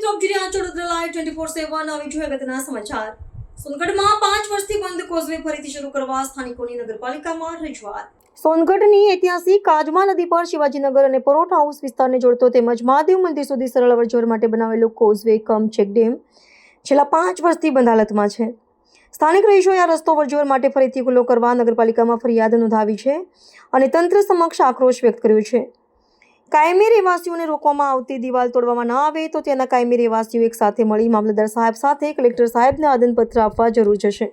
મિત્રો આપ જોઈ લાઈવ ટ્વેન્ટી ફોર સેવન આવી જોઈએ અગત્યના સમાચાર. સોનગઢમાં પાંચ વર્ષથી બંધ કોઝવે ફરીથી શરૂ કરવા સ્થાનિકોની નગરપાલિકામાં રજૂઆત. સોનગઢની ઐતિહાસિક કાજમા નદી પર શિવાજીનગર અને પરોઠ હાઉસ વિસ્તારને જોડતો તેમજ મહાદેવ મંદિર સુધી સરળ અવરજવર માટે બનાવેલો કોઝવે કમ ચેક ડેમ છેલ્લા પાંચ વર્ષથી બંધ હાલતમાં છે. સ્થાનિક રહીશોએ આ રસ્તો અવરજવર માટે ફરીથી ખુલ્લો કરવા નગરપાલિકામાં ફરિયાદ નોંધાવી છે અને તંત્ર સમક્ષ આક્રોશ વ્યક્ત કર્યો છે. કાયમી રહેવાસીઓને રોકવામાં આવતી દિવાલ તોડવામાં ન આવે તો તેના કાયમી રહેવાસીઓ એક સાથે મળી મામલતદાર સાહેબ સાથે કલેક્ટર સાહેબને આદનપત્ર આપવા જરૂર જશે.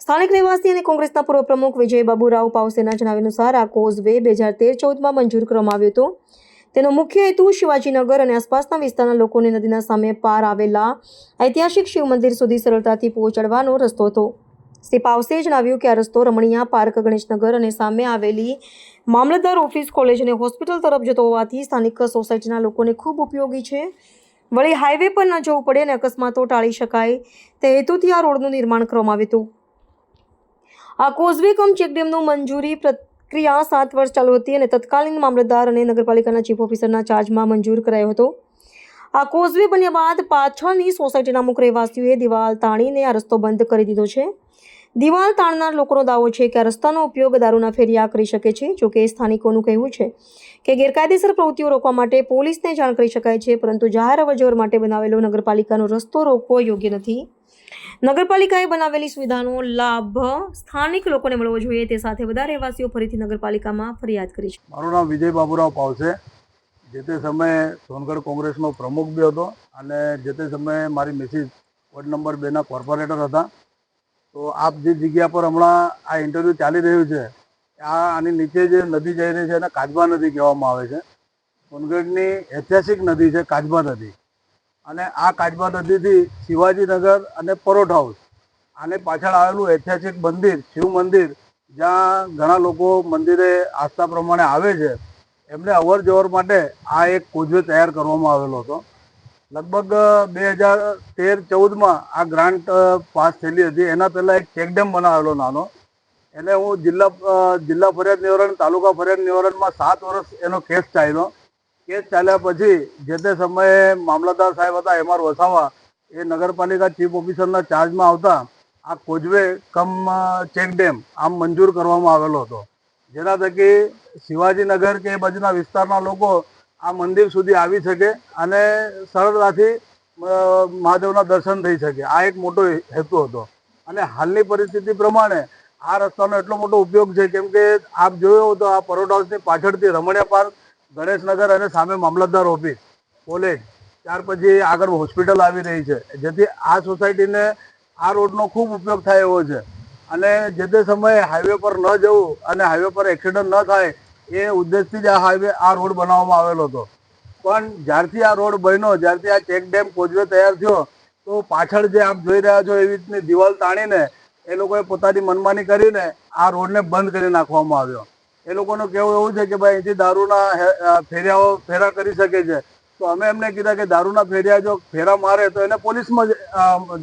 સ્થાનિક રહેવાસી અને કોંગ્રેસના પૂર્વ પ્રમુખ વિજય બાબુરાવ પાવસેના જણાવ્યા અનુસાર આ કોઝવે બે હજાર તેર ચૌદમાં મંજૂર કરવામાં આવ્યો હતો. તેનો મુખ્ય હેતુ શિવાજીનગર અને આસપાસના વિસ્તારના લોકોને નદીના સામે પાર આવેલા ઐતિહાસિક શિવ મંદિર સુધી સરળતાથી પહોંચાડવાનો રસ્તો હતો. શ્રી પાવસે જણાવ્યું કે આ રસ્તો રમણીયા પાર્ક, ગણેશનગર અને સામે આવેલી મામલતદાર ઓફિસ, કોલેજ અને હોસ્પિટલ તરફ જતો હોવાથી સ્થાનિક સોસાયટીના લોકોને ખૂબ ઉપયોગી છે. વળી હાઈવે પર ન જવું પડે અને અકસ્માતો ટાળી શકાય તે હેતુથી આ રોડનું નિર્માણ કરવામાં આવ્યું હતું. આ કોઝવે કમ ચેકડેમનું મંજૂરી પ્રક્રિયા સાત વર્ષ ચાલુ હતી અને તત્કાલીન મામલતદાર અને નગરપાલિકાના ચીફ ઓફિસરના ચાર્જમાં મંજૂર કરાયો હતો. આ કોઝવે બન્યા બાદ પાછળની સોસાયટીના અમુક રહેવાસીઓએ દિવાલ તાણીને આ રસ્તો બંધ કરી દીધો છે. દિવાલ તાણનાર લોકોનો દાવો છે કે આ રસ્તાનો ઉપયોગ દારૂના ફેરિયા કરી શકે છે જોકે સ્થાનિકોનું કહેવું છે કે ગેરકાયદેસર પ્રવૃત્તિઓ રોકવા માટે પોલીસને જાણ કરી શકાય છે, પરંતુ જાહેર અવરજવર માટે બનાવેલો નગરપાલિકાનો રસ્તો રોકવો યોગ્ય નથી. નગરપાલિકાએ બનાવેલી સુવિધાનો લાભ સ્થાનિક લોકોને મળવો જોઈએ, તે સાથે બધા રહેવાસીઓ ફરીથી નગરપાલિકામાં ફરિયાદ કરી છે. મારું નામ વિજય બાબુરાવ પાવસે. જે તે સમયે સોનગઢ કોંગ્રેસનો પ્રમુખ બી હતો અને જે તે સમયે મારી મિસિસ વોર્ડ નંબર બેના કોર્પોરેટર હતા. તો આપ જે જગ્યા પર હમણાં આ ઇન્ટરવ્યૂ ચાલી રહ્યું છે, આ આની નીચે જે નદી જઈ રહી છે એને કાજબા નદી કહેવામાં આવે છે. સોનગઢની ઐતિહાસિક નદી છે કાજબા નદી. અને આ કાજબા નદીથી શિવાજીનગર અને પરોઠ હાઉસ આને પાછળ આવેલું ઐતિહાસિક મંદિર, શિવ મંદિર, જ્યાં ઘણા લોકો મંદિરે આસ્થા પ્રમાણે આવે છે. એમને અવર જવર માટે આ એક કોઝવે તૈયાર કરવામાં આવેલો હતો. લગભગ બે હજાર તેર ચૌદમાં આ ગ્રાન્ટ પાસ થયેલી હતી. એના પહેલાં એક ચેકડેમ બનાવેલો નાનો. એને હું જિલ્લા જિલ્લા ફરિયાદ નિવારણ, તાલુકા ફરિયાદ નિવારણમાં સાત વર્ષ એનો કેસ ચાલ્યો. કેસ ચાલ્યા પછી જે તે સમયે મામલતદાર સાહેબ હતા, એમ વસાવા, એ નગરપાલિકા ચીફ ઓફિસરના ચાર્જમાં આવતા આ કોઝવે કમ ચેકડેમ આમ મંજૂર કરવામાં આવેલો હતો. જેના થકી શિવાજીનગર કે એ બાજુના વિસ્તારના લોકો આ મંદિર સુધી આવી શકે અને સરળતાથી મહાદેવના દર્શન થઈ શકે. આ એક મોટો હેતુ હતો. અને હાલની પરિસ્થિતિ પ્રમાણે આ રસ્તાનો એટલો મોટો ઉપયોગ છે, કેમ કે આપ જોયો તો આ પરોટ હાઉસની પાછળથી રમણીયા પાર્ક, ગણેશનગર અને સામે મામલતદાર ઓફિસ, કોલેજ, ત્યાર પછી આગળ હોસ્પિટલ આવી રહી છે. જેથી આ સોસાયટીને આ રોડનો ખૂબ ઉપયોગ થાય એવો છે. અને જે તે સમયે હાઈવે પર ન જવું અને હાઈવે પર એક્સિડન્ટ ન થાય, એ ઉદ્દેશથી જ આ હાઈવે આ રોડ બનાવવામાં આવેલો હતો. પણ જ્યારથી આ રોડ બન્યો, જ્યારથી આ ચેક ડેમ કોઝવે તૈયાર થયો, તો પાછળ જે આપ જોઈ રહ્યા છો એવી રીતની દિવાલ તાણીને, એ લોકોએ પોતાની મનમાની કરીને આ રોડને બંધ કરી નાખવામાં આવ્યો. એ લોકોનું કહેવું એવું છે કે ભાઈ, અહીંથી દારૂના ફેરિયાઓ ફેરા કરી શકે છે. તો અમે એમને કીધા કે દારૂના ફેરિયા જો ફેરા મારે, તો એને પોલીસમાં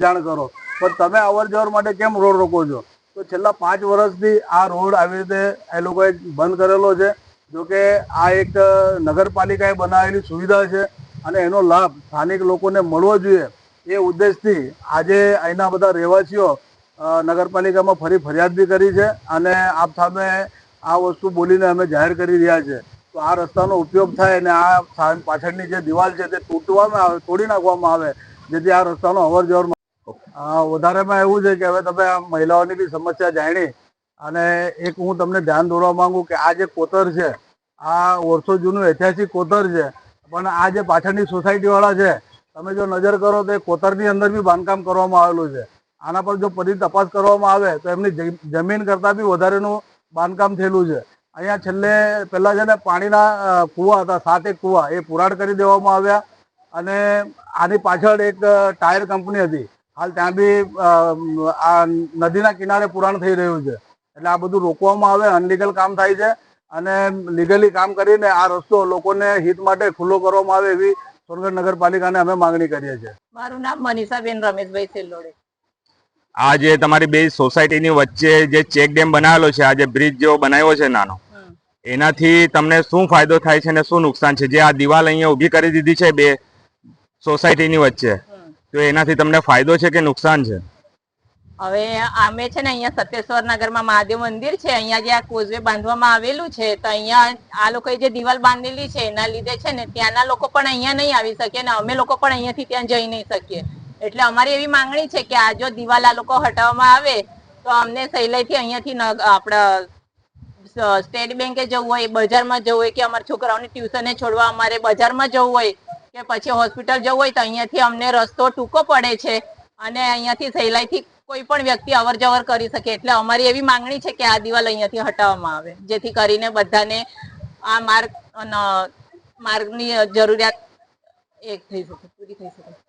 જાણ કરો. પણ તમે અવર જવર માટે કેમ રોડ રોકો છો? છેલ્લા પાંચ વર્ષથી આ રોડ આવી રીતે એ લોકોએ બંધ કરેલો છે. જોકે આ એક નગરપાલિકાએ બનાવેલી સુવિધા છે અને એનો લાભ સ્થાનિક લોકોને મળવો જોઈએ એ ઉદ્દેશથી આજે અહીંના બધા રહેવાસીઓ નગરપાલિકામાં ફરી ફરિયાદ બી કરી છે અને આપ સામે આ વસ્તુ બોલીને અમે જાહેર કરી રહ્યા છે. તો આ રસ્તાનો ઉપયોગ થાય અને આ પાછળની જે દિવાલ છે તે તૂટવામાં આવે, તોડી નાખવામાં આવે, જેથી આ રસ્તાનો અવર જવર વધારેમાં એવું છે કે હવે તમે આ મહિલાઓની બી સમસ્યા જાણી અને એક હું તમને ધ્યાન દોરવા માંગુ કે આ જે કોતર છે, આ વર્ષો જૂનું ઐતિહાસિક કોતર છે, પણ આ જે પાછળની સોસાયટીવાળા છે, તમે જો નજર કરો તો એ કોતરની અંદર બી બાંધકામ કરવામાં આવેલું છે. આના પર જો ફરી તપાસ કરવામાં આવે તો એમની જમીન કરતાં બી વધારેનું બાંધકામ થયેલું છે. અહીંયા છેલ્લે પહેલાં છે ને પાણીના કૂવા હતા સાત એક કૂવા, એ પુરાણ કરી દેવામાં આવ્યા અને આની પાછળ એક ટાયર કંપની હતી. હાલ ત્યાં બી આ નદીના કિનારે પુરાણ થઈ રહ્યું છે. એટલે આ બધું રોકવામાં આવે અનલીગલ કામ થાય છે અને લીગલી કામ કરીને આ રસ્તો લોકોને હિત માટે ખુલ્લો કરવામાં આવે એવી સોનગઢ નગરપાલિકાને અમે માંગણી કરીએ છીએ. મારું નામ મનીષાબેન રમેશભાઈ સેલોડે આ જે તમારી બે સોસાયટીની વચ્ચે જે ચેક ડેમ બનાવેલો છે આ જે બ્રિજ જેવો બનાવ્યો છે નાનો એનાથી તમને શું ફાયદો થાય છે અને શું નુકસાન છે? જે આ દિવાલ અહીંયા ઊભી કરી દીધી છે બે સોસાયટીની વચ્ચે. તો એનાથી તમને ફાયદો છે કે નુકસાન છે? હવે અમે છે ને અહીંયા સત્યેશ્વર નગરમાં મહાદેવ મંદિર છે, અહીંયા જે આ કોઝવે બાંધવામાં આવેલું છે, તો અહીંયા આ લોકોએ જે દિવાલ બાંધેલી છે, એના લીધે છે ને ત્યાંના લોકો પણ અહીંયા નહીં આવી શકે ને અમે લોકો પણ અહીંયાથી ત્યાં જઈ નહીં શકીએ. એટલે અમારી એવી માંગણી છે કે આ જો દિવાલ આ લોકો હટાવવામાં આવે, તો અમને સહેલાઈથી અહીંયાથી આપણા સ્ટેટ બેંકે જવું હોય, બજારમાં જવું હોય કે અમારા છોકરાઓને ટ્યુશને છોડવા અમારે બજારમાં જવું હોય કે પછી હોસ્પિટલ જવું હોય તો અહીંયાથી અમને રસ્તો ટૂંકો પડે છે અને અહીંયાથી સહેલાઈથી કોઈ પણ વ્યક્તિ અવર જવર કરી શકે. એટલે અમારી એવી માંગણી છે કે આ દિવાલ અહીંયાથી હટાવવામાં આવે, જેથી કરીને બધાને આ માર્ગ માર્ગની જરૂરિયાત એક થઈ શકે, પૂરી થઈ શકે.